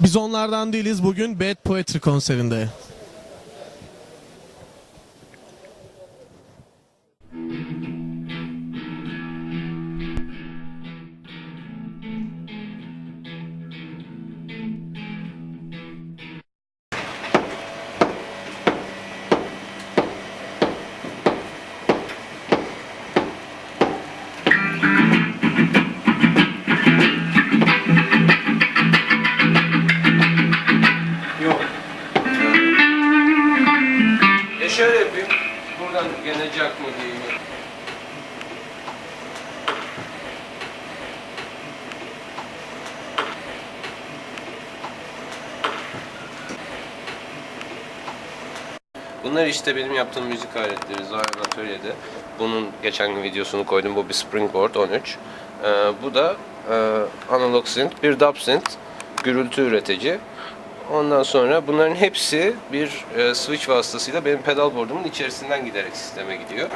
Biz onlardan değiliz bugün Bad Poetry konserinde. Şöyle yapayım. Buradan gene jack mı diyeyim. Bunlar işte benim yaptığım müzik aletleri Zion Atölye'de. Bunun geçen gün videosunu koydum. Bu bir Springboard 13. Ee, bu da e, analog synth, bir dub synth, gürültü üretici. Ondan sonra bunların hepsi bir e, switch vasıtasıyla benim pedal boardumun içerisinden giderek sisteme gidiyor.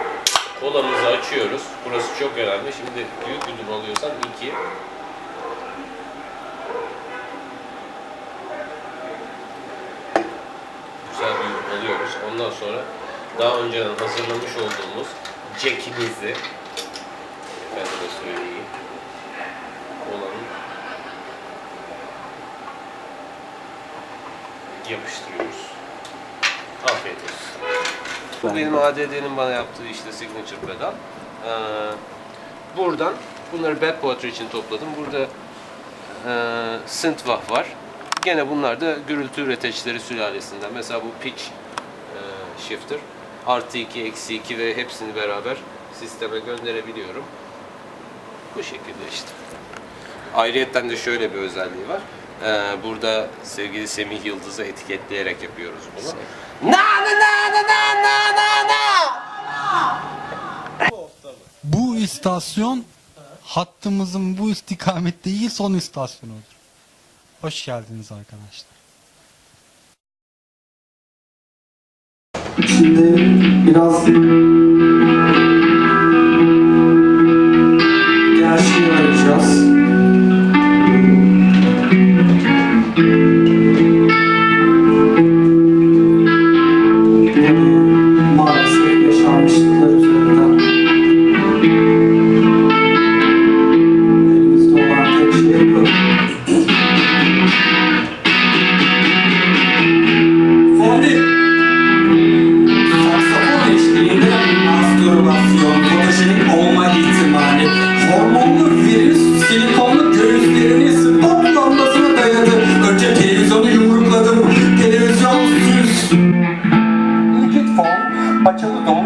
Kolamızı açıyoruz. Burası çok önemli. Şimdi büyük durum alıyorsan 2. Güzel bir yudum alıyoruz. Ondan sonra daha önceden hazırlamış olduğumuz jackimizi efendime söyleyeyim. Yapıştırıyoruz. Afiyet olsun. Bu benim ADD'nin bana yaptığı işte signature pedal. Ee, buradan bunları Bad Poetry için topladım. Burada e, synthwave var. Gene bunlar da gürültü üreticileri sülalesinden. Mesela bu pitch e, shifter. Artı 2, eksi 2 ve hepsini beraber sisteme gönderebiliyorum. Bu şekilde işte. Ayrıyetten de şöyle bir özelliği var. Ee, burada sevgili Semih Yıldız'ı etiketleyerek yapıyoruz bunu. Na na na na na na na na. Bu istasyon hattımızın bu istikamette değil son istasyonudur. Hoş geldiniz arkadaşlar. Şimdi biraz Batido do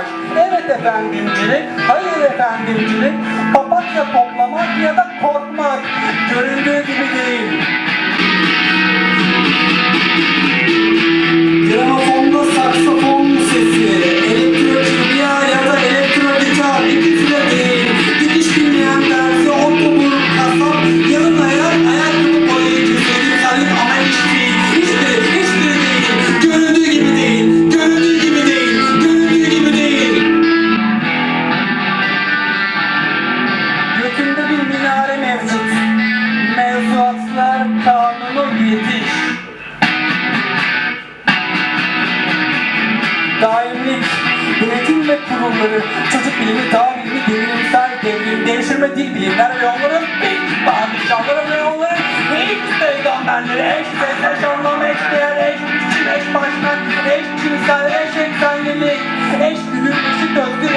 stopaj. Evet efendimcilik, hayır efendimcilik, papatya toplamak ya da korkmak göründüğü gibi değil. Bilimler ve onların padişahları ve onların ilk peygamberleri, eş ses, eş anlam, eş değer, eş biçim, eş başkan, eş cinsel, eş eksenlilik, eş güdüm, eşit özgür,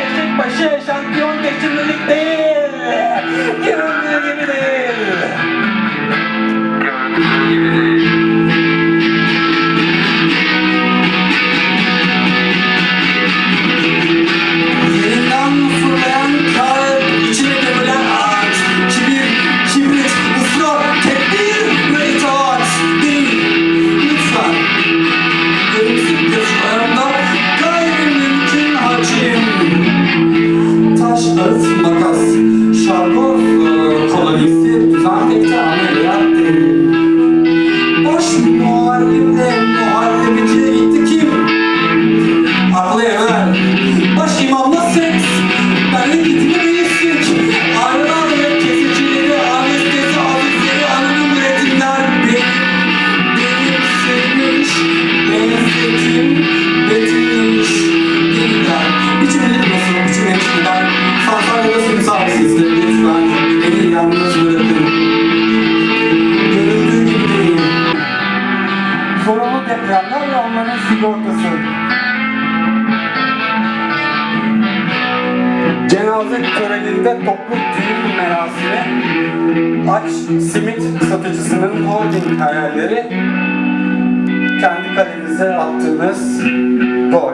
cenaze töreninde toplu düğün merasimi, aç simit satıcısının holding hayalleri, kendi kalenize attığınız gol.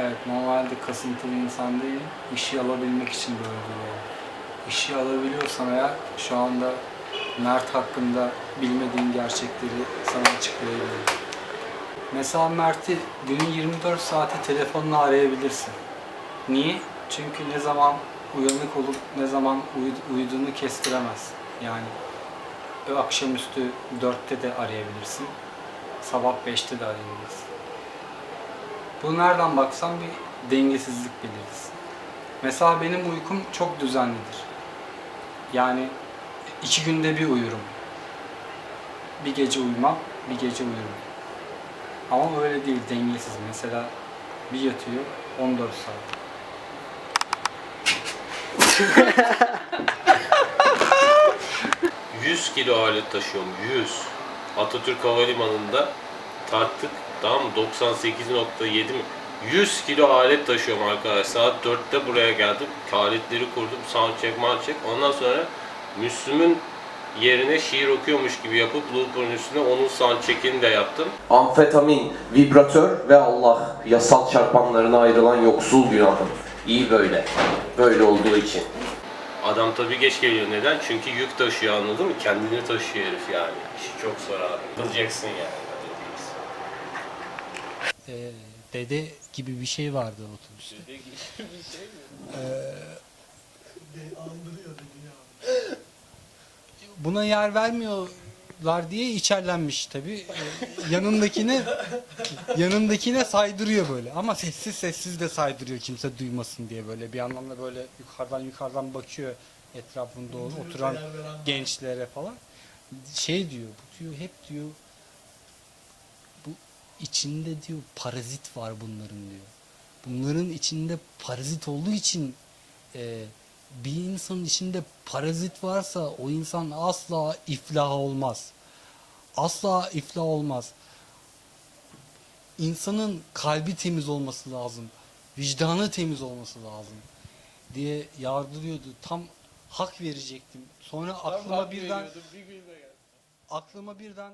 Evet normalde kasıntılı insan değilim. İşi alabilmek için böyle duruyorum. İşi alabiliyorsam eğer şu anda Mert hakkında bilmediğin gerçekleri sana açıklayabilirim. Mesela Mert'i günün 24 saati telefonla arayabilirsin. Niye? Çünkü ne zaman uyanık olup ne zaman uyu- uyuduğunu kestiremezsin. Yani akşamüstü 4'te de arayabilirsin. Sabah 5'te de arayabilirsin. Bu nereden baksan bir dengesizlik belirtisi. Mesela benim uykum çok düzenlidir. Yani iki günde bir uyurum. Bir gece uyumam, bir gece uyurum. Ama öyle değil, dengesiz. Mesela bir yatıyor 14 saat. 100 kilo alet taşıyorum. 100. Atatürk Havalimanı'nda tarttık. Tamam mı? 98.7 mi? 100 kilo alet taşıyorum arkadaşlar. Saat 4'te buraya geldim. Aletleri kurdum. Soundcheck, soundcheck. Ondan sonra Müslüm'ün yerine şiir okuyormuş gibi yapıp looper'ın üstüne onun soundcheck'ini de yaptım. Amfetamin, vibratör ve Allah yasal çarpanlarına ayrılan yoksul günahım. İyi böyle. Böyle olduğu için. Adam tabii geç geliyor. Neden? Çünkü yük taşıyor anladın mı? Kendini taşıyor herif yani. İşi çok zor abi. Kılacaksın yani. Ee, dede gibi bir şey vardı otobüste. Buna yer vermiyorlar diye içerlenmiş tabi. yanındakine yanındakine saydırıyor böyle ama sessiz sessiz de saydırıyor kimse duymasın diye böyle bir anlamda böyle yukarıdan yukarıdan bakıyor etrafında oturan gençlere falan. Şey diyor, bu diyor hep diyor içinde diyor parazit var bunların diyor. Bunların içinde parazit olduğu için e, bir insanın içinde parazit varsa o insan asla iflah olmaz. Asla iflah olmaz. İnsanın kalbi temiz olması lazım. Vicdanı temiz olması lazım diye yardırıyordu. Tam hak verecektim. Sonra aklıma birden aklıma birden